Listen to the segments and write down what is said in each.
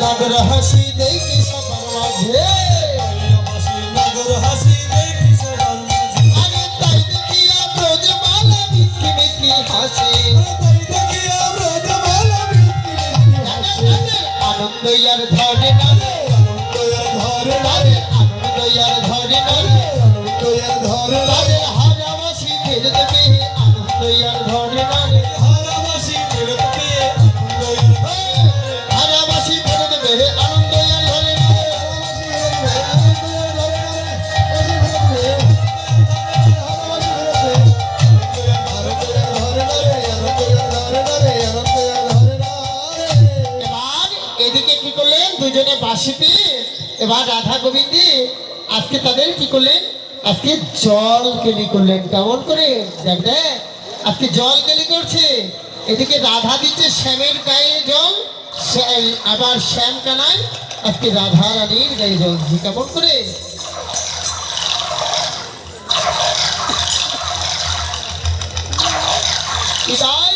নাগর হাসি দেখি সবার মাঝে। নগর হাসি দেখি সবার মাঝে আরে তাই দেখিয়া ব্রজমালা মিষ্টি মিষ্টি হাসে। মিষ্টি মিষ্টি আনন্দ ইয়ার ধরে আনন্দ ধরে আনন্দ ধরে নারে। আনন্দ দুজনে বাসিতে এবার রাধা গোবিন্দে, আজকে তাদের কি করলেন? আজকে জল কেলি করলেন। কেমন করে? দেখ দেখ। আজকে জল কেলি করছে। এদিকে রাধা দিচ্ছে শ্যামের গায়ে জল। আবার শ্যাম কানায় আজকে রাধা রানীর গায়ে জল। কেমন করে? ইদাই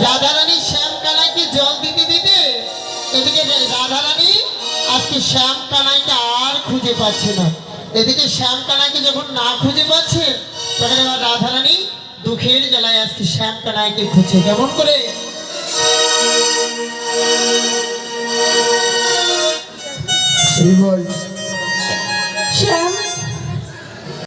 রাধা রানী শ্যাম কানাইকে জল দিতে দিতে এদিকে রাধা রানী আজকে শ্যাম কানাইকে আর খুঁজে পাচ্ছে না। এদিকে শ্যাম কানাইকে যখন না খুঁজে পাচ্ছে তখন এবার রাধা রানী দুঃখের জ্বালায় আজকে শ্যাম কানাইকে খুঁজছে। কেমন করে? শ্রী বল